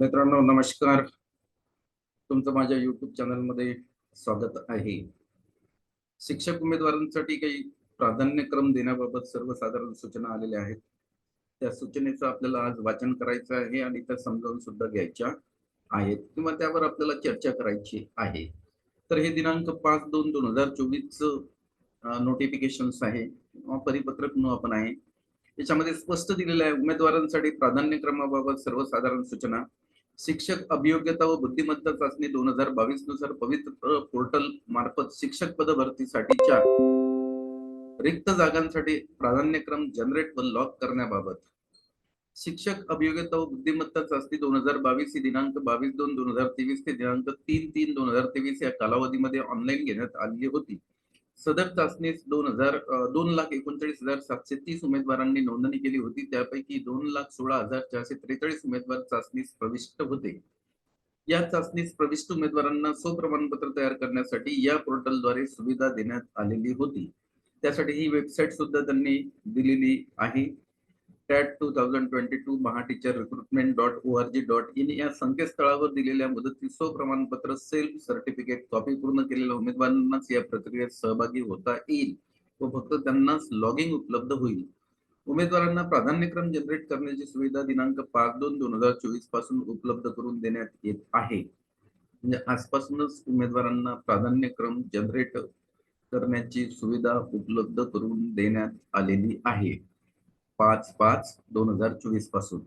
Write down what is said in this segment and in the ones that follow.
मित्रांनो नमस्कार. तुमचं माझ्या युट्यूब चॅनलमध्ये स्वागत आहे. शिक्षक उमेदवारांसाठी काही प्राधान्यक्रम देण्याबाबत सर्वसाधारण सूचना आलेल्या आहेत. त्या सूचनेचं आपल्याला आज वाचन करायचं आहे आणि त्या समजावून सुद्धा घ्यायच्या आहेत किंवा त्यावर आपल्याला चर्चा करायची आहे. तर हे दिनांक पाच दोन दोन हजार चोवीस नोटिफिकेशन आहे. किंवा परिपत्रक म्हणून आपण आहे. याच्यामध्ये स्पष्ट दिलेलं आहे उमेदवारांसाठी प्राधान्यक्रमाबाबत सर्वसाधारण सूचना शिक्षक अभियोग्यता व बुद्धिमत्ता चाचणी दोन हजार बावीसनुसार पवित्र पोर्टल मार्फत शिक्षक पद भरतीसाठीच्या रिक्त जागांसाठी प्राधान्यक्रम जनरेट व लॉक करण्याबाबत. शिक्षक अभियोग्यता व बुद्धिमत्ता चाचणी दोन हजार बावीस ही दिनांक बावीस दोन दोन हजार तेवीस ते दिनांक तीन तीन दोन हजार तेवीस या कालावधीमध्ये ऑनलाईन घेण्यात आलेली होती. सदर चाचणीस दोन हजार दोन लाख एकोणचाळीस हजार सातशे तीस उमेदवारांनी नोंदणी केली होती. त्यापैकी दोन लाख सोळा हजार चारशे त्रेचाळीस उमेदवार चाचणीस प्रविष्ट होते. या चाचणीस प्रविष्ट उमेदवारांना स्वप्रमाणपत्र तयार करण्यासाठी या पोर्टलद्वारे सुविधा देण्यात आलेली होती. त्यासाठी ही वेबसाईट सुद्धा त्यांनी दिलेली आहे. TAT two thousand twenty two Maha teacher recruitment dot O R G dot in या संकेतस्थळावर दिलेल्या मुदतीत स्वप्रमाणपत्र सेल्फ सर्टिफिकेट कॉपी पूर्ण केलेल्या उमेदवारांनाच या प्रक्रियेत सहभागी होता येईल व फक्त त्यांनाच लॉगिंग उपलब्ध होईल. उमेदवारांना प्राधान्यक्रम जनरेट करण्याची सुविधा दिनांक पाच दोन दोन हजार चोवीसपासून उपलब्ध करून देण्यात येत आहे. म्हणजे आजपासूनच उमेदवारांना प्राधान्यक्रम जनरेट करण्याची सुविधा उपलब्ध करून देण्यात आलेली आहे. पाच पाच दोन हजार चोवीसपासून.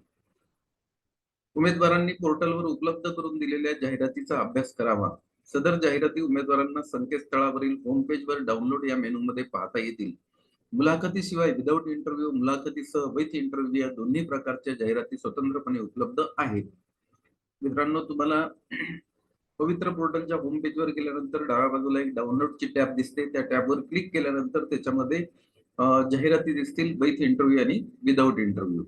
उमेदवारांनी पोर्टलवर उपलब्ध करून दिलेल्या जाहिरातीचा अभ्यास करावा. सदर जाहिराती उमेदवारांना संकेतस्थळावरील होम पेजवर डाउनलोड या मेनूमध्ये पाहता येतील. मुलाखतीशिवाय विदाऊट इंटरव्ह्यू मुलाखतीसह विथ इंटरव्ह्यू या दोन्ही प्रकारच्या जाहिराती स्वतंत्रपणे उपलब्ध आहेत. मित्रांनो तुम्हाला पवित्र पोर्टलच्या होम पेजवर गेल्यानंतर डाव्या बाजूला एक डाउनलोडची टॅब दिसते. त्या टॅबवर क्लिक केल्यानंतर त्याच्यामध्ये जाहिराती दिसतील विथ इंटरव्ह्यू आणि विदाऊट इंटरव्ह्यू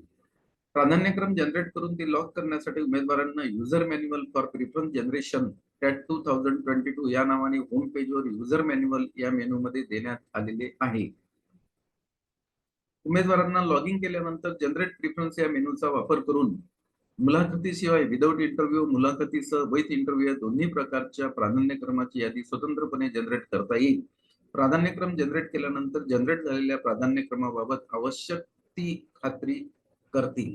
प्राधान्यक्रम जनरेट करून ते लॉक करण्यासाठी उमेदवारांना user manual for preference generation TAT two thousand twenty two या नावाने होम पेजवर युजर मॅन्युअल या मेनूमध्ये देण्यात आलेले आहे. उमेदवारांना लॉगिंग केल्यानंतर जनरेट प्रिफरन्स या मेनूचा वापर करून मुलाखतीशिवाय विदाऊट इंटरव्ह्यू मुलाखतीसह वैध इंटरव्ह्यू या दोन्ही प्रकारच्या प्राधान्यक्रमाची यादी स्वतंत्रपणे जनरेट करता येईल. प्राधान्यक्रम जनरेट केल्यानंतर जनरेट झालेल्या प्राधान्यक्रमाबाबत आवश्यक ती खात्री करतील.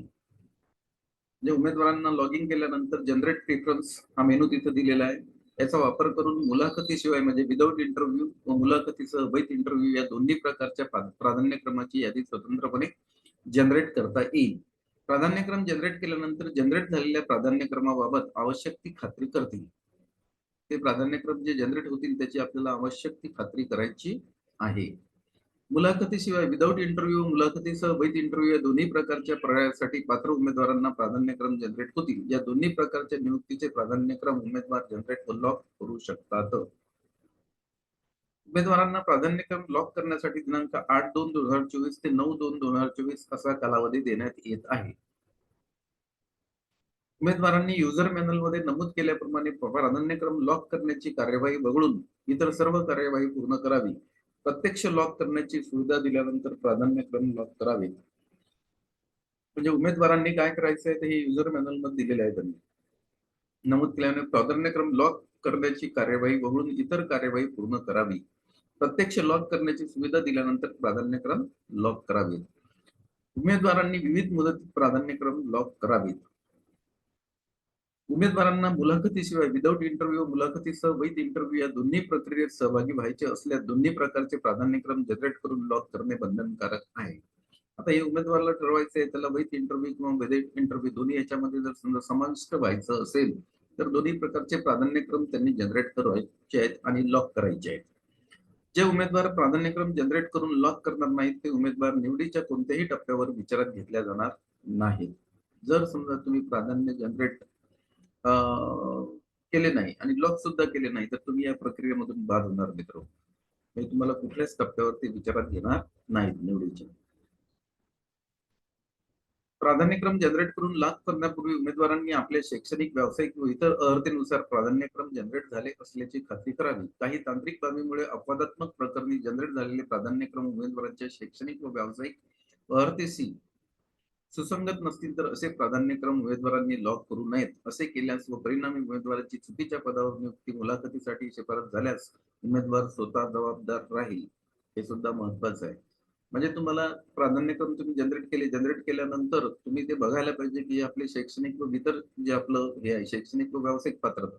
म्हणजे उमेदवारांना लॉग इन केल्यानंतर जनरेट प्रिफरन्स हा मेनू तिथे दिलेला आहे. याचा वापर करून मुलाखतीशिवाय म्हणजे विदाऊट इंटरव्ह्यू व मुलाखतीसह वैध इंटरव्ह्यू या दोन्ही प्रकारच्या प्राधान्यक्रमाची यादी स्वतंत्रपणे जनरेट करता येईल. प्राधान्यक्रम जनरेट केल्यानंतर जनरेट झालेल्या प्राधान्यक्रमाबाबत आवश्यक ती खात्री करतील. ते प्राधान्यक्रम जे जनरेट होतील त्याची आपल्याला आवश्यक ती खात्री करायची आहे. मुलाखतीशिवाय विदाऊट इंटरव्ह्यू मुलाखतीसह वैध इंटरव्ह्यू या दोन्ही प्रकारच्या पर्यायासाठी पात्र उमेदवारांना प्राधान्यक्रम जनरेट होतील. या दोन्ही प्रकारच्या नियुक्तीचे प्राधान्यक्रम उमेदवार जनरेट लॉक करू शकतात. उमेदवारांना प्राधान्यक्रम लॉक करण्यासाठी दिनांक आठ दोन दोन हजार चोवीस ते नऊ दोन दोन हजार चोवीस असा कालावधी देण्यात येत आहे. उमेदवारांनी युजर मॅन्युअलमध्ये नमूद केल्याप्रमाणे प्राधान्यक्रम लॉक करण्याची कार्यवाही वगळून इतर सर्व कार्यवाही पूर्ण करावी. प्रत्यक्ष लॉक करण्याची सुविधा दिल्यानंतर प्राधान्यक्रम लॉक करावे. म्हणजे उमेदवारांनी काय करायचं आहे ते हे युजर मॅन्युअलमध्ये दिलेले आहे त्यांनी. नमूद केल्याने प्राधान्यक्रम लॉक करण्याची कार्यवाही वगळून इतर कार्यवाही पूर्ण करावी. प्रत्यक्ष लॉक करण्याची सुविधा दिल्यानंतर प्राधान्यक्रम लॉक करावेत उमेदवारांनी विविध मुदतीत प्राधान्यक्रम लॉक करावेत. उमेदवारांना मुलाखतीशिवाय विदाऊट इंटरव्ह्यू मुलाखतीसह वैध इंटरव्ह्यू या दोन्ही प्रक्रियेत सहभागी व्हायचे असल्यास दोन्ही प्रकारचे प्राधान्यक्रम जनरेट करून लॉक करणे बंधनकारक आहे. आता हे उमेदवाराला ठरवायचं आहे त्याला वैध इंटरव्ह्यू किंवा विदाऊट इंटरव्ह्यू दोन्ही याच्यामध्ये जर समजा समाविष्ट व्हायचं असेल तर दोन्ही प्रकारचे प्राधान्यक्रम त्यांनी जनरेट करायचे आहेत आणि लॉक करायचे आहेत. जे उमेदवार प्राधान्यक्रम जनरेट करून लॉक करणार नाहीत ते उमेदवार निवडीच्या कोणत्याही टप्प्यावर विचारात घेतल्या जाणार नाहीत. जर समजा तुम्ही प्राधान्य जनरेट केले नाही आणि लॉक सुद्धा केले नाही तर तुम्ही या प्रक्रियेमधून बाद होणार मित्र. मी तुम्हाला कुठल्याच टप्प्यावरती विचारात घेणार नाही निवडीच्या. प्राधान्यक्रम जनरेट करून लाभ करण्यापूर्वी उमेदवारांनी आपल्या शैक्षणिक व्यावसायिक व इतर अर्हतेनुसार प्राधान्यक्रम जनरेट झाले असल्याची खात्री करावी. काही तांत्रिक बाबीमुळे अपवादात्मक प्रकरणी जनरेट झालेले प्राधान्यक्रम उमेदवारांच्या शैक्षणिक व व्यावसायिक अर्हतेशी सुसंगत नसतील तर असे प्राधान्यक्रम उमेदवारांनी लॉक करू नयेत. असे केल्यास व परिणामी उमेदवाराची चुकीच्या पदावर नियुक्ती मुलाखतीसाठी शिफारस झाल्यास उमेदवार स्वतः जबाबदार राहील. हे सुद्धा महत्वाचं आहे. म्हणजे तुम्हाला प्राधान्यक्रम तुम्ही जनरेट केले जनरेट केल्यानंतर तुम्ही ते बघायला पाहिजे की आपले शैक्षणिक व इतर जे आपलं हे आहे शैक्षणिक व व्यावसायिक पात्रता.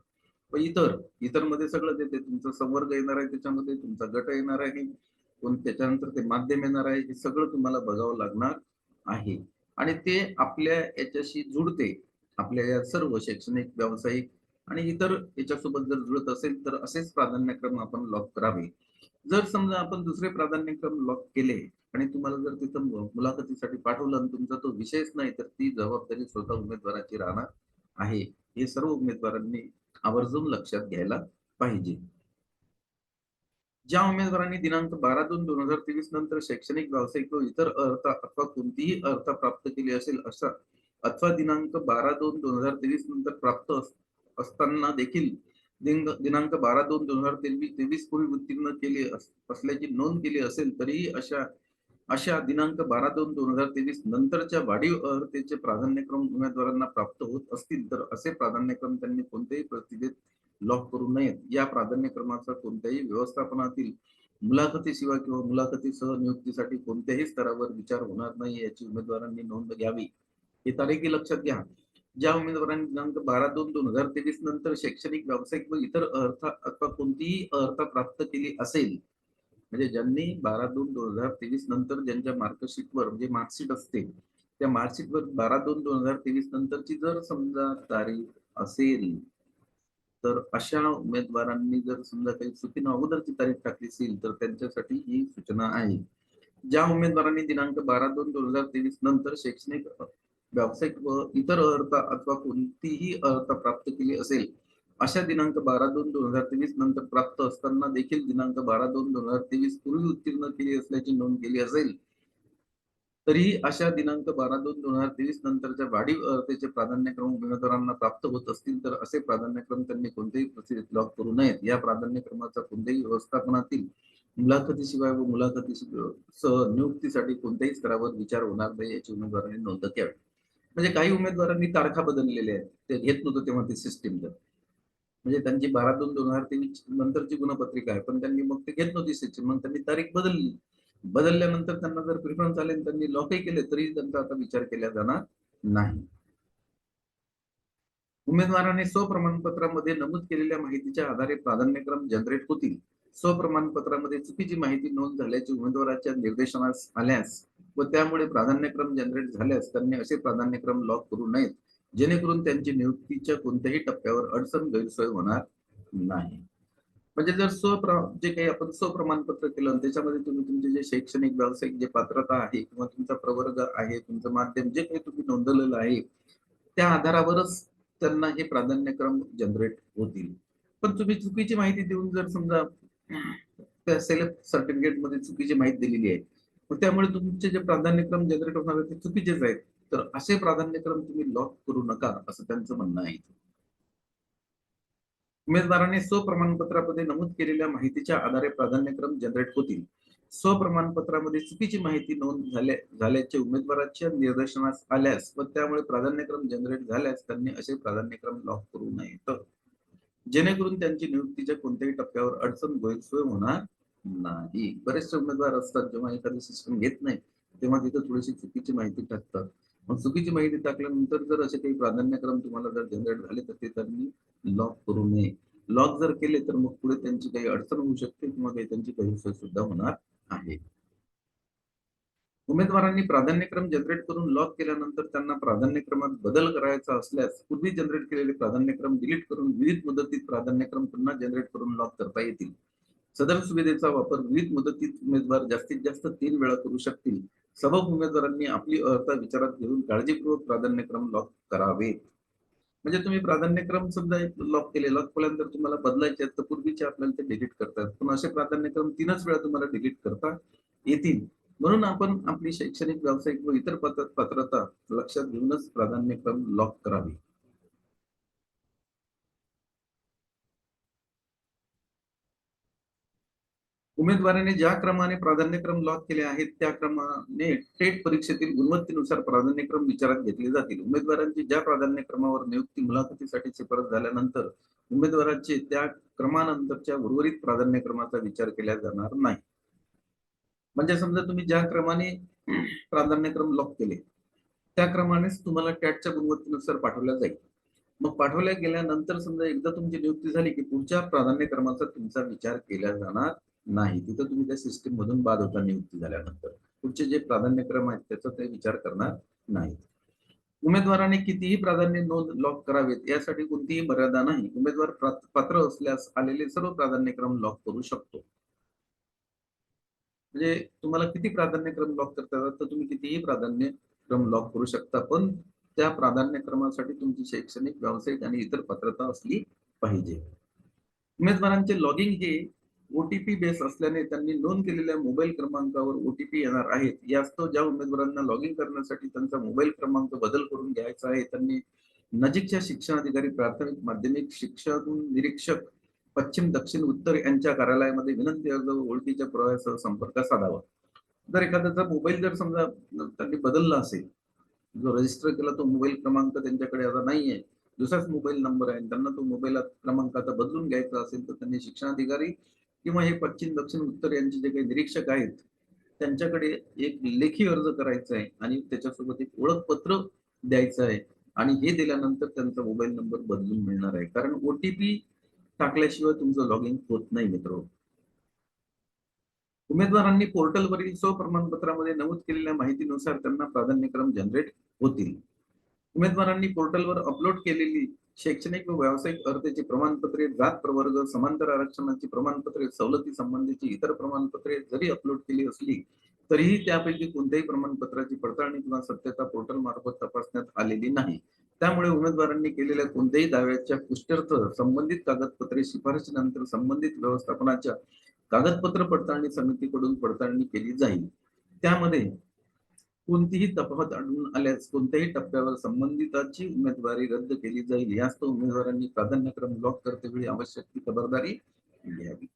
व इतर इतरमध्ये सगळं देते. तुमचा संवर्ग येणार आहे त्याच्यामध्ये तुमचा गट येणार आहे कोण त्याच्यानंतर ते माध्यम येणार आहे हे सगळं तुम्हाला बघावं लागणार आहे. आणि ते आपल्या याच्याशी जुळते आपल्या या सर्व शैक्षणिक व्यावसायिक आणि इतर याच्यासोबत जर जुळत असेल तर असेच प्राधान्यक्रम आपण लॉक करावे. जर समजा आपण दुसरे प्राधान्यक्रम लॉक केले आणि तुम्हाला जर तिथं मुलाखतीसाठी पाठवलं आणि तुमचा तो विषयच नाही तर ती जबाबदारी स्वतः उमेदवाराची राहणार आहे. हे सर्व उमेदवारांनी आवर्जून लक्षात घ्यायला पाहिजे. ज्या उमेदवारांनी दिनांक बारा दोन दोन हजार तेवीस नंतर शैक्षणिक व्यावसायिक व इतर अर्थ अथवा कोणतीही अर्थ प्राप्त केली असेल अशा अथवा दिनांक बारा दोन दोन हजार तेवीस नंतर प्राप्त असताना देखील दिनांक बारा दोन दोन हजार तेवीस तेवीस पूर्वी उत्तीर्ण केली असल्याची नोंद केली असेल तरीही अशा अशा दिनांक बारा दोन दोन हजार तेवीस नंतरच्या वाढीव अर्हतेचे प्राधान्यक्रम उमेदवारांना प्राप्त होत असतील तर असे प्राधान्यक्रम त्यांनी कोणत्याही प्रतिदेत लॉक करू नयेत. या प्राधान्यक्रमाचा कोणत्याही व्यवस्थापनातील मुलाखतीशिवाय किंवा मुलाखतीसह नियुक्तीसाठी कोणत्याही स्तरावर विचार होणार नाही याची उमेदवारांनी नोंद घ्यावी. हे तारीखही लक्षात घ्या. ज्या उमेदवारांनी दिनांक बारा दोन दोन हजार तेवीस नंतर शैक्षणिक व्यावसायिक व इतर अर्थ अथवा कोणतीही अर्थ प्राप्त केली असेल म्हणजे ज्यांनी बारा दोन दोन हजार तेवीस नंतर ज्यांच्या मार्कशीटवर म्हणजे मार्कशीट असते त्या मार्कशीटवर बारा दोन दोन हजार तेवीस नंतरची जर समजा तारीख असेल तर अशा उमेदवारांनी जर समजा काही चुकीनं अगोदरची तारीख टाकली असेल तर त्यांच्यासाठी ही सूचना आहे. ज्या उमेदवारांनी दिनांक बारा दोन दोन हजार तेवीस नंतर शैक्षणिक व्यावसायिक व इतर अर्हता अथवा कोणतीही अर्हता प्राप्त केली असेल अशा दिनांक बारा दोन दोन हजार तेवीस नंतर प्राप्त असताना देखील दिनांक बारा दोन दोन हजार तेवीस पूर्वी उत्तीर्ण केली असल्याची नोंद केली असेल तरीही अशा दिनांक बारा दोन दोन हजार तेवीस नंतरच्या वाढीव अर्हतेचे प्राधान्यक्रम उमेदवारांना प्राप्त होत असतील तर असे प्राधान्यक्रम त्यांनी कोणत्याही प्रसिद्धीत लॉक करू नयेत. या प्राधान्यक्रमाचा कोणत्याही व्यवस्थापनातील मुलाखतीशिवाय व मुलाखती सह नियुक्तीसाठी कोणत्याही स्तरावर विचार होणार नाही याची उमेदवारांनी नोंद घ्यावी. म्हणजे काही उमेदवारांनी तारखा बदललेल्या आहेत. ते घेत नव्हतं तेव्हा ते सिस्टीम जर म्हणजे त्यांची बारा दोन दोन हजार तेवीस नंतरची गुणपत्रिका आहे पण त्यांनी मग ते घेत नव्हती सिस्टीम. मग त्यांनी तारीख बदलली. बदलल्यानंतर त्यांना जर प्रिफरन्स आले त्यांनी लॉकही केले तरी त्यांचा आता विचार केला जाणार नाही. उमेदवाराने स्वप्रमाणपत्रामध्ये नमूद केलेल्या माहितीच्या आधारे प्राधान्यक्रम जनरेट होतील. स्वप्रमाणपत्रामध्ये चुकीची माहिती नोंद झाल्याची उमेदवाराच्या निर्देशनास आल्यास व त्यामुळे प्राधान्यक्रम जनरेट झाल्यास त्यांनी असे प्राधान्यक्रम लॉक करू नयेत जेणेकरून त्यांची नियुक्तीच्या कोणत्याही टप्प्यावर अडचण गैरसोय होणार नाही. म्हणजे जर स्व जे काही आपण स्वप्रमाणपत्र केलं त्याच्यामध्ये तुम्ही तुमचे जे शैक्षणिक व्यावसायिक जे पात्रता आहे किंवा तुमचा प्रवर्ग आहे तुमचं माध्यम जे काही तुम्ही नोंदवलेलं आहे त्या आधारावरच त्यांना हे प्राधान्यक्रम जनरेट होतील. पण तुम्ही चुकीची माहिती देऊन जर समजा त्या सेलेक्ट सर्टिफिकेटमध्ये चुकीची माहिती दिलेली आहे त्यामुळे तुमचे जे प्राधान्यक्रम जनरेट होणार ते चुकीचेच आहेत. तर असे प्राधान्यक्रम तुम्ही लॉक करू नका असं त्यांचं म्हणणं आहे. उमेदवाराने स्वप्रमाणपत्रामध्ये नमूद केलेल्या माहितीच्या आधारे प्राधान्यक्रम जनरेट होतील. स्वप्रमाणपत्रामध्ये चुकीची माहिती नोंद झाल्या झाल्याचे उमेदवाराच्या निदर्शनास आल्यास व त्यामुळे प्राधान्यक्रम जनरेट झाल्यास त्यांनी असे प्राधान्यक्रम लॉक करू नये तर. जेणेकरून त्यांची नियुक्तीच्या कोणत्याही टप्प्यावर अडचण गैरसोय होणार नाही. बरेचसे उमेदवार असतात जेव्हा एखादी सिस्टम घेत नाही तेव्हा तिथे थोडीशी चुकीची माहिती टाकतात मग चुकीची माहिती टाकल्यानंतर जर असे काही प्राधान्यक्रम तुम्हाला जर जनरेट झाले तर ते त्यांनी लॉक करू नये. लॉक जर केले तर मग पुढे त्यांची काही अडचण होऊ शकते किंवा काही त्यांची गैरसोय सुद्धा होणार आहे. उमेदवारांनी प्राधान्यक्रम जनरेट करून लॉक केल्यानंतर त्यांना प्राधान्यक्रमात बदल करायचा असल्यास पूर्वी जनरेट केलेले प्राधान्यक्रम डिलीट करून विविध मुदतीत प्राधान्यक्रम पुन्हा जनरेट करून लॉक करता येतील. सदर सुविधेचा वापर विविध मुदतीत उमेदवार जास्तीत जास्त तीन वेळा करू शकतील. सर्व उमेदवारांनी आपली अर्हता विचारात घेऊन काळजीपूर्वक प्राधान्यक्रम लॉक करावे म्हणजे तुम्ही प्राधान्यक्रम समजा लॉक केले लॉक केल्यानंतर तुम्हाला बदलायचे आहेत तर पूर्वीचे आपल्याला ते डिलीट करतात. पण असे प्राधान्यक्रम तीनच वेळा तुम्हाला डिलीट करता येतील. म्हणून आपण आपली शैक्षणिक व्यावसायिक व इतर पात्रता लक्षात घेऊनच प्राधान्यक्रम लॉक करावी. उमेदवाराने ज्या क्रमाने प्राधान्यक्रम लॉक केले आहेत त्या क्रमाने टेट परीक्षेतील गुणवत्तेनुसार प्राधान्यक्रम विचारात घेतले जातील. उमेदवारांची ज्या प्राधान्यक्रमावर नियुक्ती मुलाखतीसाठी शिफारस झाल्यानंतर उमेदवाराचे त्या क्रमानंतरच्या उर्वरित प्राधान्यक्रमाचा विचार केला जाणार नाही. म्हणजे समजा तुम्ही ज्या क्रमाने प्राधान्यक्रम लॉक केले त्या क्रमानेच तुम्हाला टॅटच्या गुणवत्तेनुसार पाठवल्या जाईल. मग पाठवल्या गेल्यानंतर समजा एकदा तुमची नियुक्ती झाली की पुढच्या प्राधान्यक्रमाचा तुमचा विचार केला जाणार नाही. तिथं तुम्ही त्या सिस्टीम मधून बाद होता नियुक्ती झाल्यानंतर. पुढचे जे प्राधान्यक्रम आहेत त्याचा ते विचार करणार नाही उमेदवाराने कितीही प्राधान्य नोंद लॉक करावेत यासाठी कोणतीही मर्यादा नाही. उमेदवार पात्र असल्यास आलेले सर्व प्राधान्यक्रम लॉक करू शकतो. म्हणजे तुम्हाला किती प्राधान्यक्रम लॉक करता येतात तर तुम्ही कितीही प्राधान्यक्रम लॉक करू शकता पण त्या प्राधान्यक्रमासाठी तुमची शैक्षणिक व्यावसायिक आणि इतर पात्रता असली पाहिजे. उमेदवारांचे लॉगिंग हे ओटीपी बेस असल्याने त्यांनी नोंद केलेल्या मोबाईल क्रमांकावर ओटीपी येणार आहेत. यास्तव ज्या उमेदवारांना लॉग इन करण्यासाठी त्यांचा मोबाईल क्रमांक बदल करून घ्यायचा आहे त्यांनी नजीकच्या शिक्षणाधिकारी प्राथमिक माध्यमिक शिक्षक निरीक्षक पश्चिम दक्षिण उत्तर यांच्या कार्यालयामध्ये विनंती अर्ज व ओळखीच्या पुराव्यासह संपर्क साधावा. जर एखाद्याचा मोबाईल जर समजा त्यांनी बदलला असेल जो रजिस्टर केला तो मोबाईल क्रमांक त्यांच्याकडे आता नाहीये दुसराच मोबाईल नंबर आहे त्यांना तो मोबाईल क्रमांक आता बदलून घ्यायचा असेल तर त्यांनी शिक्षणाधिकारी किंवा हे पश्चिम दक्षिण उत्तर यांचे जे काही निरीक्षक आहेत त्यांच्याकडे एक लेखी अर्ज करायचा आहे आणि त्याच्यासोबत एक ओळखपत्र द्यायचं आहे. आणि हे दिल्यानंतर त्यांचा मोबाईल नंबर बदलून मिळणार आहे. कारण ओटीपी टाकल्याशिवाय तुमचं लॉग इन होत नाही मित्र. उमेदवारांनी पोर्टलवरील स्वप्रमाणपत्रामध्ये नमूद केलेल्या माहितीनुसार त्यांना प्राधान्यक्रम जनरेट होतील. उमेदवारांनी पोर्टलवर अपलोड केलेली शैक्षणिक व व्यावसायिक अर्जाची प्रमाणपत्रे जात प्रवर्ग समांतर आरक्षणाची प्रमाणपत्रे सवलती संबंधीची इतर प्रमाणपत्रे जरी अपलोड केली असली तरीही त्यापैकी कोणत्याही प्रमाणपत्राची पडताळणी किंवा सत्यता पोर्टल मार्फत तपासण्यात आलेली नाही. त्यामुळे उमेदवारांनी केलेल्या कोणत्याही दाव्याच्या पुष्ट्यर्थ संबंधित कागदपत्रे शिफारशीनंतर संबंधित व्यवस्थापनाच्या कागदपत्र पडताळणी समितीकडून पडताळणी केली जाईल. त्यामध्ये कोणतीही तफावत आढळून आल्यास कोणत्याही टप्प्यावर संबंधिताची उमेदवारी रद्द केली जाईल. यास्तव उमेदवारांनी प्राधान्यक्रम ब्लॉक करतेवेळी आवश्यक ती खबरदारी घ्यावी.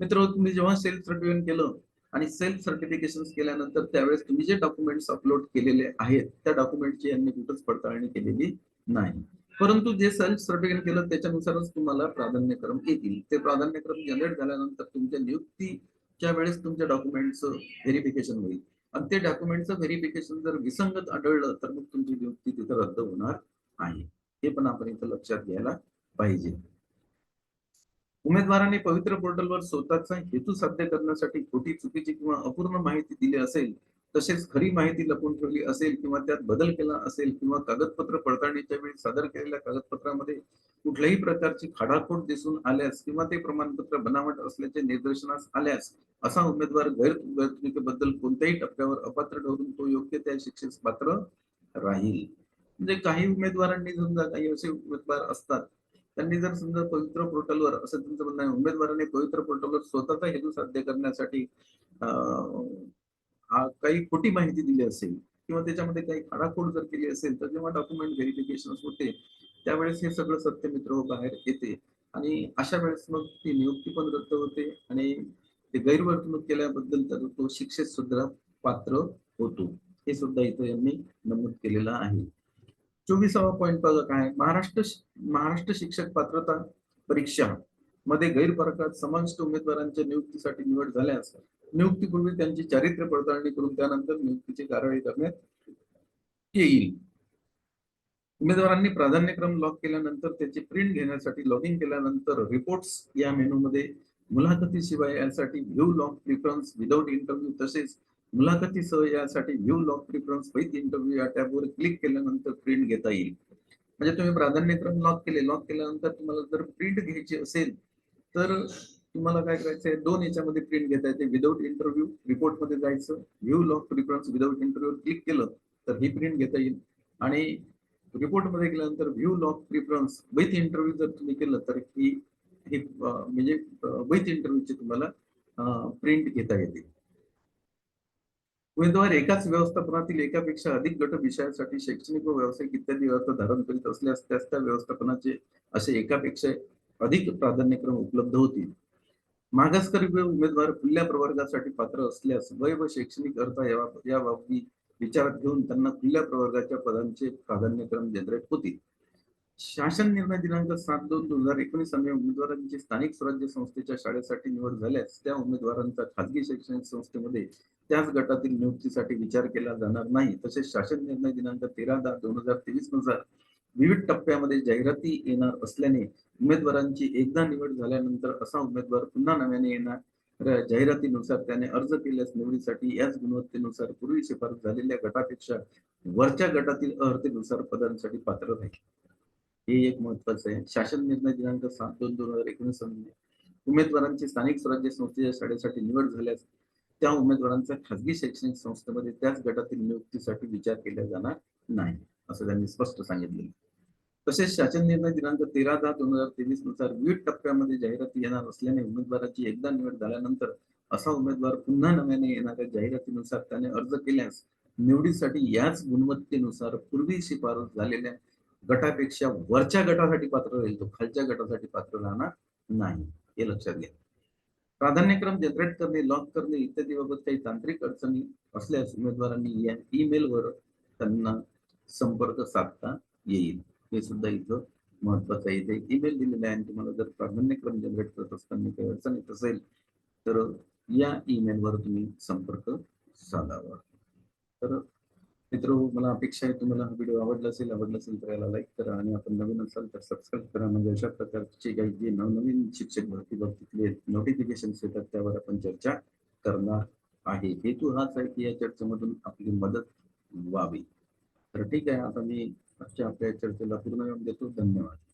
मित्र तुम्ही जेव्हा सेल्फ सर्टिफिकेशन केलं आणि सेल्फ सर्टिफिकेशन केल्यानंतर त्यावेळेस तुम्ही जे डॉक्युमेंट्स अपलोड केलेले आहेत त्या डॉक्युमेंटची यांनी कुठंच पडताळणी केलेली नाही. परंतु जे सेल्फ सर्टिफिकेट केलं त्याच्यानुसारच तुम्हाला प्राधान्यक्रम येतील. ते प्राधान्यक्रम जनरेट झाल्यानंतर तुमच्या नियुक्तीच्या वेळेस तुमच्या डॉक्युमेंटचं व्हेरिफिकेशन होईल. आणि ते डॉक्युमेंटचं व्हेरिफिकेशन जर विसंगत आढळलं तर मग तुमची नियुक्ती तिथं रद्द होणार आहे. हे पण आपण इथं लक्षात घ्यायला पाहिजे. उमेदवाराने पवित्र पोर्टलवर स्वतःचा हेतू साध्य करण्यासाठी खोटी चुकीची किंवा अपूर्ण माहिती दिली असेल तसेच खरी माहिती लपून ठेवली असेल किंवा त्यात बदल केला असेल किंवा कागदपत्र पडताळणीच्या वेळी सादर केलेल्या कागदपत्रामध्ये कुठल्याही प्रकारची खाडाखोड दिसून आल्यास किंवा ते प्रमाणपत्र बनावट असल्याचे निदर्शनास आल्यास असा उमेदवार गैरवर्तणुकीबद्दल कोणत्याही टप्प्यावर अपात्र ठरून तो योग्य त्या शिक्षेस पात्र राहील. म्हणजे काही उमेदवारांनी समजा काही असे उमेदवार असतात त्यांनी जर समजा पवित्र पोर्टलवर असं तुमचं म्हणणं आहे उमेदवाराने पवित्र पोर्टलवर स्वतःचा हेतू साध्य करण्यासाठी काही खोटी माहिती दिली असेल किंवा त्याच्यामध्ये काही खाडाखोड जर केली असेल तर जेव्हा डॉक्युमेंट व्हेरिफिकेशन होते त्यावेळेस हे सगळं सत्य मित्र बाहेर येते. आणि अशा वेळेस मग ती नियुक्ती पण रद्द होते आणि ते गैरवर्तणूक केल्याबद्दल तर तो शिक्षेत सुद्धा पात्र होतो. हे सुद्धा इथं यांनी नमूद केलेलं आहे. चोवीसावा पॉईंट बघा काय? महाराष्ट्र महाराष्ट्र शिक्षक पात्रता परीक्षा मध्ये गैरप्रकार समाविष्ट उमेदवारांच्या नियुक्तीसाठी निवड झाल्यास नियुक्तीपूर्वी त्यांची चारित्र्य पडताळणी करून त्यानंतर नियुक्तीची कारवाई करण्यात येईल. उमेदवारांनी प्राधान्यक्रम लॉक केल्यानंतर त्याची प्रिंट घेण्यासाठी लॉग इन केल्यानंतर रिपोर्ट्स या मेनूमध्ये मुलाखतीशिवाय यासाठी view lock preference without interview तसेच मुलाखतीसह यासाठी view lock preference with interview या टॅबवर क्लिक केल्यानंतर प्रिंट घेता येईल. म्हणजे तुम्ही प्राधान्यक्रम लॉक केले लॉक केल्यानंतर तुम्हाला जर प्रिंट घ्यायची असेल तर तुम्हाला काय करायचं आहे? दोन याच्यामध्ये प्रिंट घेता येते. विदाउट इंटरव्ह्यू रिपोर्टमध्ये जायचं. View lock preference without interview click केलं तर ही प्रिंट घेता येईल. आणि रिपोर्टमध्ये गेल्यानंतर view lock preference with interview जर तुम्ही केलं तर ही हे म्हणजे विथ इंटरव्ह्यूची तुम्हाला प्रिंट घेता येते. उमेदवार एकाच व्यवस्थापनातील एकापेक्षा अधिक गट विषयासाठी शैक्षणिक व व्यावसायिक इत्यादी व्यवस्था धारण करीत असल्यास त्याच त्या व्यवस्थापनाचे असे एकापेक्षा अधिक प्राधान्यक्रम उपलब्ध होतील. मागासकरी उमेदवार खुल्या प्रवर्गासाठी पात्र असल्यास वय व शैक्षणिक अर्थ या या बाबी विचारात घेऊन त्यांना खुल्या प्रवर्गाच्या पदांचे प्राधान्यक्रम जनरेट होतील. शासन निर्णय दिनांक सात दोन दोन हजार एकोणीस अन्वये उमेदवारांची स्थानिक स्वराज्य संस्थेच्या शाळेसाठी निवड झाल्यास त्या उमेदवारांचा खाजगी शैक्षणिक संस्थेमध्ये त्याच गटातील नियुक्तीसाठी विचार केला जाणार नाही. तसेच शासन निर्णय दिनांक तेरा दहा दोन हजार तेवीसनुसार विविध टप्प्यामध्ये जाहिराती येणार असल्याने उमेदवारांची एकदा निवड झाल्यानंतर असा उमेदवार पुन्हा नव्याने येणार. जाहिरातीनुसार त्याने अर्ज केल्यास निवडीसाठी याच गुणवत्तेनुसार पूर्वी शिफारस झालेल्या गटापेक्षा वरच्या गटातील अर्हतेनुसार पदांसाठी पात्र राहील. हे एक महत्वाचं आहे. शासन निर्णय दिनांक सात दोन दोन हजार एकोणीस उमेदवारांची स्थानिक स्वराज्य संस्थेच्या शाळेसाठी निवड झाल्यास त्या उमेदवारांचा खासगी शैक्षणिक संस्थेमध्ये त्याच गटातील नियुक्तीसाठी विचार केला जाणार नाही असं त्यांनी स्पष्ट सांगितले. तसेच शासन निर्णय दिनांक तेरा दहा दोन हजार तेवीसनुसार विविध टप्प्यामध्ये जाहिराती येणार असल्याने उमेदवाराची एकदा निवड झाल्यानंतर असा उमेदवार पुन्हा नव्याने येणाऱ्या जाहिरातीनुसार त्याने अर्ज केल्यास निवडीसाठी याच गुणवत्तेनुसार पूर्वी शिफारस झालेल्या गटापेक्षा वरच्या गटासाठी पात्र राहील तो खालच्या गटासाठी पात्र राहणार नाही हे लक्षात घ्या. प्राधान्यक्रम जनरेट करणे लॉक करणे इत्यादी बाबत काही तांत्रिक अडचणी असल्यास उमेदवारांनी या ईमेलवर त्यांना संपर्क साधता येईल. हे सुद्धा इथं महत्वाचं आहे. इथे ईमेल दिलेला आहे आणि तुम्हाला जर प्राधान्यक्रम जनरेट करत असताना काही अडचण येत असेल तर या ईमेलवर तुम्ही संपर्क साधावा. तर मित्र मला अपेक्षा आहे तुम्हाला हा व्हिडिओ आवडला असेल आवडला असेल तर याला लाईक करा आणि आपण नवीन असाल तर सबस्क्राईब करा. म्हणजे अशा प्रकारचे काही जे नवनवीन शिक्षक भरती बाबतीतले नोटिफिकेशन येतात त्यावर आपण चर्चा करणार आहे. हेतू हाच आहे की या चर्चेमधून आपली मदत व्हावी. तर ठीक आहे आता मी आजच्या आपल्या चर्चेला पूर्ण देतो. धन्यवाद.